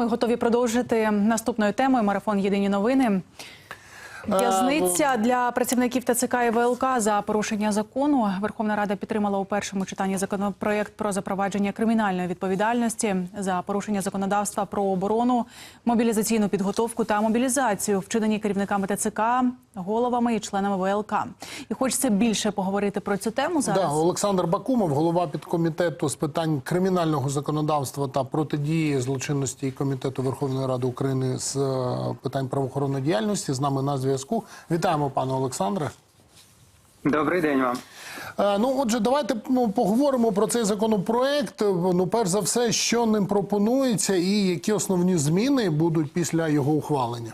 Ми готові продовжити наступною темою. Марафон Єдині новини. В'язниця для працівників ТЦК і ВЛК за порушення закону. Верховна Рада підтримала у першому читанні законопроект про запровадження кримінальної відповідальності за порушення законодавства про оборону, мобілізаційну підготовку та мобілізацію, вчинені керівниками ТЦК, головами і членами ВЛК. І хочеться більше поговорити про цю тему зараз. Да, Олександр Бакумов, голова підкомітету з питань кримінального законодавства та протидії злочинності комітету Верховної Ради України з е, питань правоохоронної діяльності. З нами на зв'язку. Вітаємо, пане Олександре. Добрий день вам. Е, Ну, отже, давайте ну, поговоримо про цей законопроект. Ну, перш за все, що ним пропонується, і які основні зміни будуть після його ухвалення.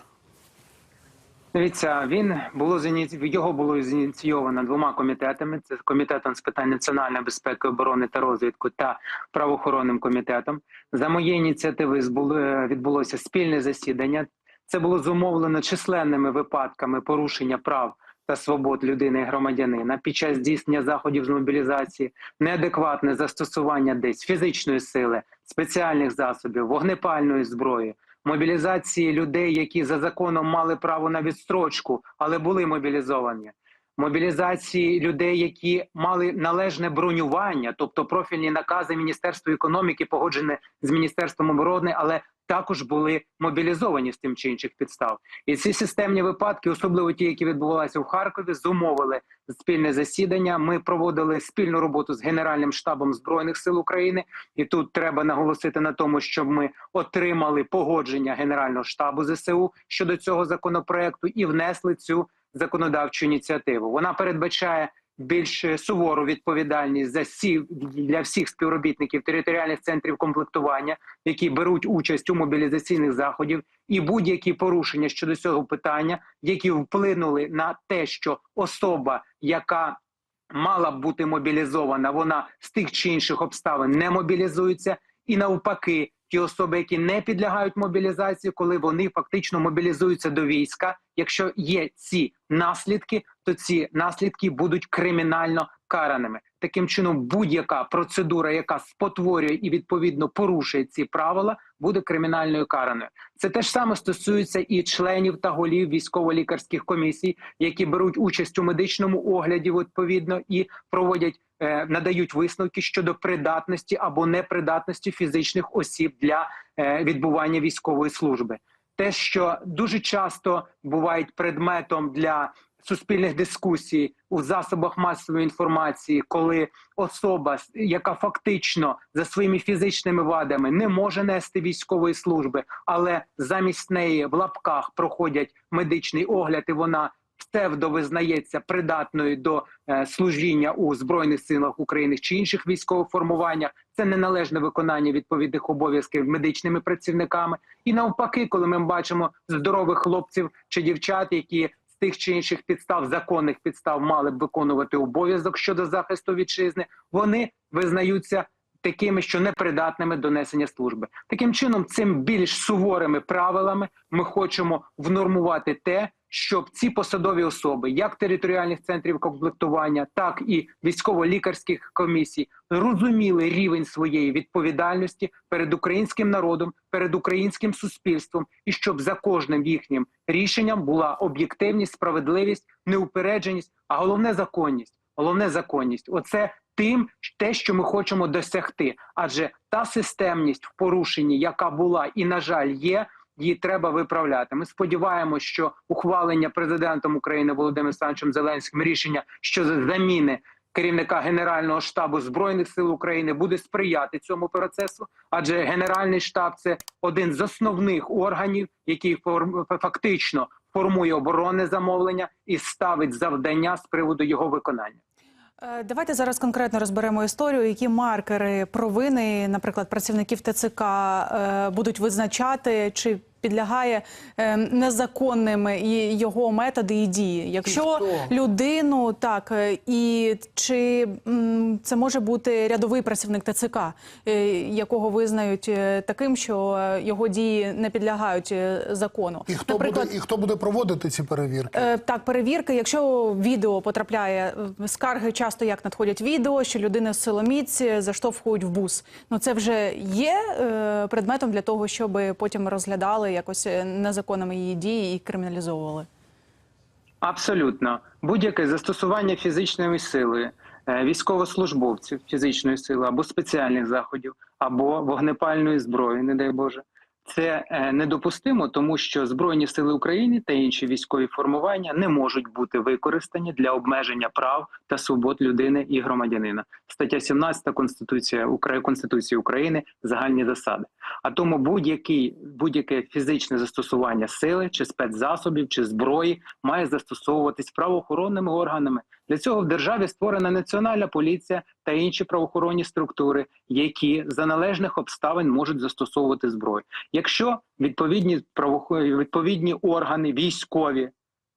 Дивіться, він було його було зініційовано двома комітетами: це комітетом з питань національної безпеки, оборони та розвідку та правоохоронним комітетом. За моєї ініціативи збуло- е, відбулося спільне засідання. Це було зумовлено численними випадками порушення прав та свобод людини і громадянина під час здійснення заходів з мобілізації, неадекватне застосування десь фізичної сили, спеціальних засобів, вогнепальної зброї. Мобілізації людей, які за законом мали право на відстрочку, але були мобілізовані, мобілізації людей, які мали належне бронювання, тобто профільні накази Міністерства економіки, погоджені з міністерством оборони, але також були мобілізовані з тим чи інших підстав. І ці системні випадки, особливо ті, які відбувалися в Харкові, зумовили спільне засідання. Ми проводили спільну роботу з Генеральним штабом збройних сил України, і тут треба наголосити на тому, щоб ми отримали погодження Генерального штабу ЗСУ щодо цього законопроекту і внесли цю законодавчу ініціативу. Вона передбачає більш сувору відповідальність за всі для всіх співробітників територіальних центрів комплектування, які беруть участь у мобілізаційних заходів, і будь-які порушення щодо цього питання, які вплинули на те, що особа, яка мала б бути мобілізована, вона з тих чи інших обставин не мобілізується, і навпаки, ті особи, які не підлягають мобілізації, коли вони фактично мобілізуються до війська. Якщо є ці наслідки, то ці наслідки будуть кримінально караними. Таким чином, будь-яка процедура, яка спотворює і відповідно порушує ці правила, буде кримінальною караною. Це те ж саме стосується і членів та голів військово-лікарських комісій, які беруть участь у медичному огляді, відповідно, і проводять е, надають висновки щодо придатності або непридатності фізичних осіб для е, відбування військової служби. Те, що дуже часто бувають предметом для суспільних дискусій у засобах масової інформації, коли особа, яка фактично за своїми фізичними вадами не може нести військової служби, але замість неї в лапках проходять медичний огляд, і вона псевдо визнається придатною до е, служіння у збройних силах України чи інших військових формуваннях. Це неналежне виконання відповідних обов'язків медичними працівниками. І навпаки, коли ми бачимо здорових хлопців чи дівчат, які з тих чи інших підстав, законних підстав, мали б виконувати обов'язок щодо захисту вітчизни, вони визнаються. Такими, що непридатними до несення служби, таким чином, цим більш суворими правилами ми хочемо внормувати те, щоб ці посадові особи, як територіальних центрів комплектування, так і військово-лікарських комісій, розуміли рівень своєї відповідальності перед українським народом, перед українським суспільством, і щоб за кожним їхнім рішенням була об'єктивність, справедливість, неупередженість, а головне законність. Головне законність. Оце тим, те, що ми хочемо досягти. Адже та системність в порушенні, яка була і на жаль є, її треба виправляти. Ми сподіваємося, що ухвалення президентом України Володимиром Олександровичем Зеленським рішення щодо заміни керівника Генерального штабу збройних сил України буде сприяти цьому процесу, адже Генеральний штаб це один з основних органів, який фактично формує оборонне замовлення і ставить завдання з приводу його виконання. Е, Давайте зараз конкретно розберемо історію, які маркери провини, наприклад, працівників ТЦК е, будуть визначати, чи підлягає е, незаконним і його методи і дії. Якщо людину так е, і чи це може бути рядовий працівник ТЦК, е, якого визнають е, таким, що його дії не підлягають закону? І хто буде і хто буде проводити ці перевірки? Так, перевірки. Якщо відео потрапляє скарги, часто як надходять відео, що людини з силоміць заштовхують в бус. Ну це вже є предметом для того, щоб потім розглядали якось е, незаконними її дії і криміналізовували. Абсолютно будь-яке застосування фізичної сили е, військовослужбовців фізичної сили або спеціальних заходів, або вогнепальної зброї, не дай Боже, це е, недопустимо, тому що збройні сили України та інші військові формування не можуть бути використані для обмеження прав та свобод людини і громадянина. Стаття 17 Конституція Конституції України загальні засади. А тому будь-який будь-яке фізичне застосування сили чи спецзасобів чи зброї має застосовуватись правоохоронними органами. Для цього в державі створена національна поліція та інші правоохоронні структури, які за належних обставин можуть застосовувати зброю. Якщо відповідні відповідні органи військові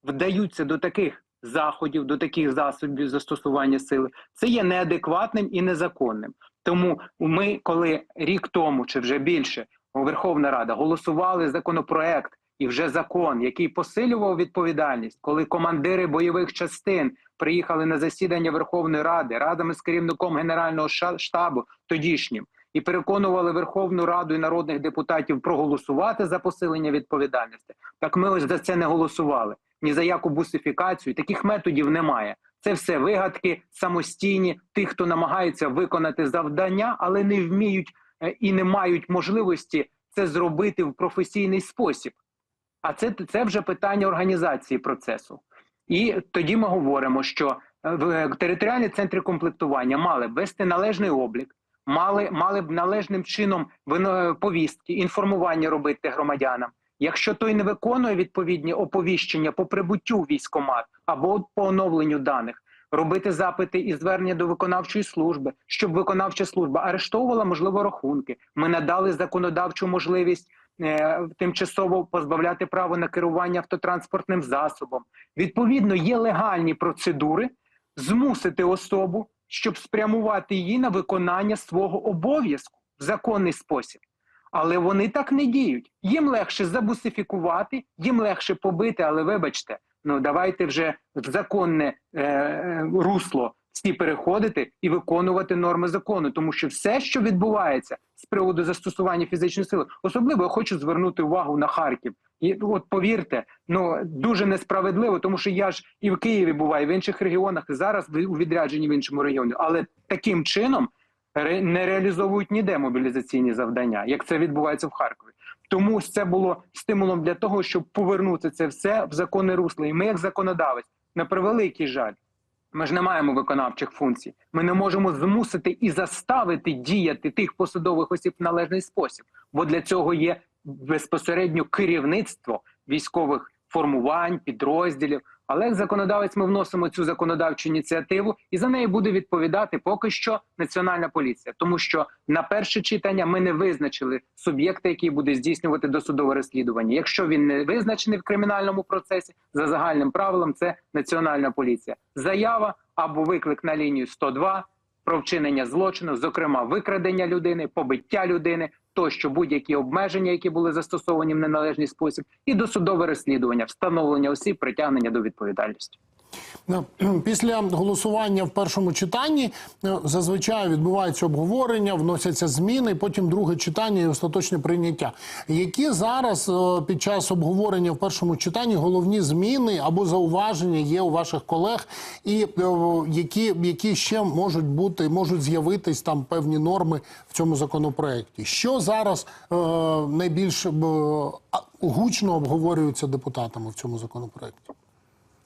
вдаються до таких заходів, до таких засобів застосування сили, це є неадекватним і незаконним. Тому ми, коли рік тому чи вже більше Верховна Рада голосували законопроект і вже закон, який посилював відповідальність, коли командири бойових частин приїхали на засідання Верховної Ради радами з керівником Генерального штабу тодішнім і переконували Верховну Раду і народних депутатів проголосувати за посилення відповідальності. Так ми ось за це не голосували. Ні за яку бусифікацію. Таких методів немає. Це все вигадки самостійні тих, хто намагається виконати завдання, але не вміють е, і не мають можливості це зробити в професійний спосіб. А це, це вже питання організації процесу. І тоді ми говоримо, що е, в- територіальні центри комплектування мали б вести належний облік, мали, мали б належним чином вино- повістки, інформування робити громадянам. Якщо той не виконує відповідні оповіщення по прибуттю в військкомат або по оновленню даних, робити запити і звернення до виконавчої служби, щоб виконавча служба арештовувала можливо рахунки. Ми надали законодавчу можливість е, тимчасово позбавляти право на керування автотранспортним засобом. Відповідно, є легальні процедури змусити особу, щоб спрямувати її на виконання свого обов'язку в законний спосіб. Але вони так не діють. Їм легше забусифікувати, їм легше побити, але вибачте, ну давайте вже в законне е, е, русло всі переходити і виконувати норми закону, тому що все, що відбувається з приводу застосування фізичної сили, особливо я хочу звернути увагу на Харків. І от повірте, ну дуже несправедливо, тому що я ж і в Києві буваю, і в інших регіонах, і зараз у відрядженні в іншому регіоні, але таким чином не реалізовують ніде мобілізаційні завдання, як це відбувається в Харкові. Тому це було стимулом для того, щоб повернути це все в законне русло. І ми, як законодавець, на превеликий жаль, ми ж не маємо виконавчих функцій. Ми не можемо змусити і заставити діяти тих посадових осіб в належний спосіб, бо для цього є безпосередньо керівництво військових формувань, підрозділів. Але як законодавець ми вносимо цю законодавчу ініціативу, і за неї буде відповідати поки що національна поліція, тому що на перше читання ми не визначили суб'єкта, який буде здійснювати досудове розслідування. Якщо він не визначений в кримінальному процесі, за загальним правилом це національна поліція. Заява або виклик на лінію 102 про вчинення злочину, зокрема викрадення людини, побиття людини, тощо будь-які обмеження, які були застосовані в неналежний спосіб, і досудове розслідування, встановлення осіб, притягнення до відповідальності. Після голосування в першому читанні е, зазвичай відбувається обговорення, вносяться зміни, потім друге читання і остаточне прийняття. Які зараз е, під час обговорення в першому читанні головні зміни або зауваження є у ваших колег, і е, які, які ще можуть бути, можуть з'явитись там певні норми в цьому законопроекті? Що зараз найбільш е, гучно обговорюється депутатами в цьому законопроекті?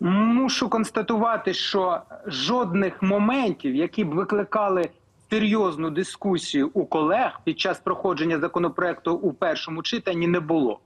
Мушу констатувати, що жодних моментів, які б викликали серйозну дискусію у колег під час проходження законопроекту у першому читанні, не було.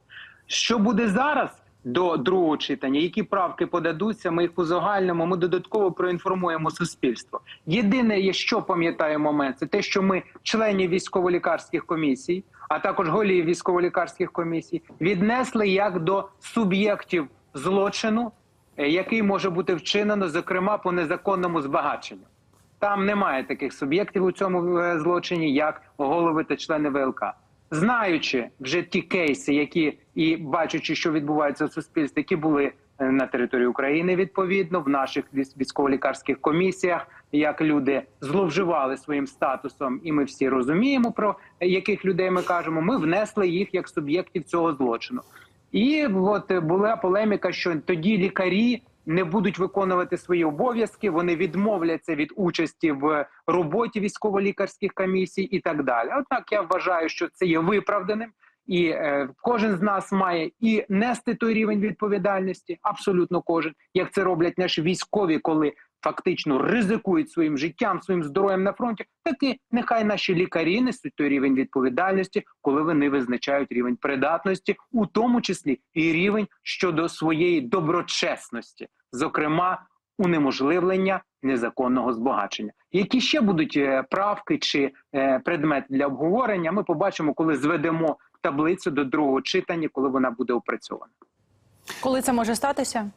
Що буде зараз до другого читання? Які правки подадуться? Ми їх узагальнимо. Ми додатково проінформуємо суспільство. Єдине, що пам'ятаю момент, це те, що ми членів військово-лікарських комісій. а також голів військово-лікарських комісій, віднесли як до суб'єктів злочину, який може бути вчинено, зокрема по незаконному збагаченню. Там немає таких суб'єктів у цьому е, злочині, як голови та члени ВЛК. Знаючи вже ті кейси, які і бачачи, що відбувається в суспільстві, які були е, на території України, відповідно в наших військово-лікарських комісіях, як люди зловживали своїм статусом, і ми всі розуміємо про яких людей ми кажемо. Ми внесли їх як суб'єктів цього злочину. І от е, була полеміка, що тоді лікарі не будуть виконувати свої обов'язки, вони відмовляться від участі в роботі військово-лікарських комісій і так далі. Однак я вважаю, що це є виправданим, і е, кожен з нас має і нести той рівень відповідальності, абсолютно кожен, як це роблять наші військові, коли фактично ризикують своїм життям, своїм здоров'ям на фронті. Так і нехай наші лікарі несуть той рівень відповідальності, коли вони визначають рівень придатності, у тому числі і рівень щодо своєї доброчесності, зокрема унеможливлення незаконного збагачення. Які ще будуть е, правки чи е, предмети для обговорення? Ми побачимо, коли зведемо таблицю до другого читання, коли вона буде опрацьована. Коли це може статися?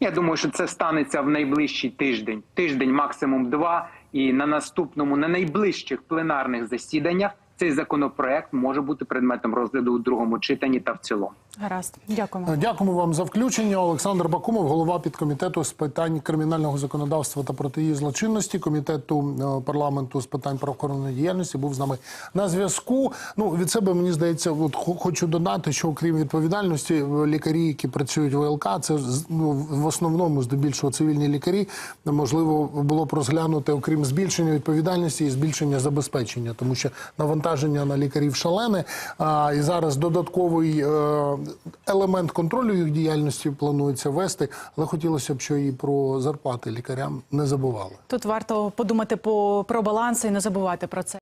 Я думаю, що це станеться в найближчий тиждень, тиждень, максимум два. І на наступному, на найближчих пленарних засіданнях цей законопроект може бути предметом розгляду у другому читанні та в цілому. Гаразд, дякуємо. Дякуємо вам за включення. Олександр Бакумов, голова підкомітету з питань кримінального законодавства та протидії злочинності, комітету е, парламенту з питань правоохоронної діяльності, був з нами на зв'язку. Ну від себе мені здається, от хочу додати, що окрім відповідальності, е, лікарі, які працюють в ВЛК, це з- ну, в основному здебільшого цивільні лікарі. Можливо, було б розглянути окрім збільшення відповідальності і збільшення забезпечення, тому що навантаження на лікарів шалене. А, і зараз додатковий е, елемент контролю їх діяльності планується вести, але хотілося б, що і про зарплати лікарям не забували. Тут варто подумати по про баланс і не забувати про це.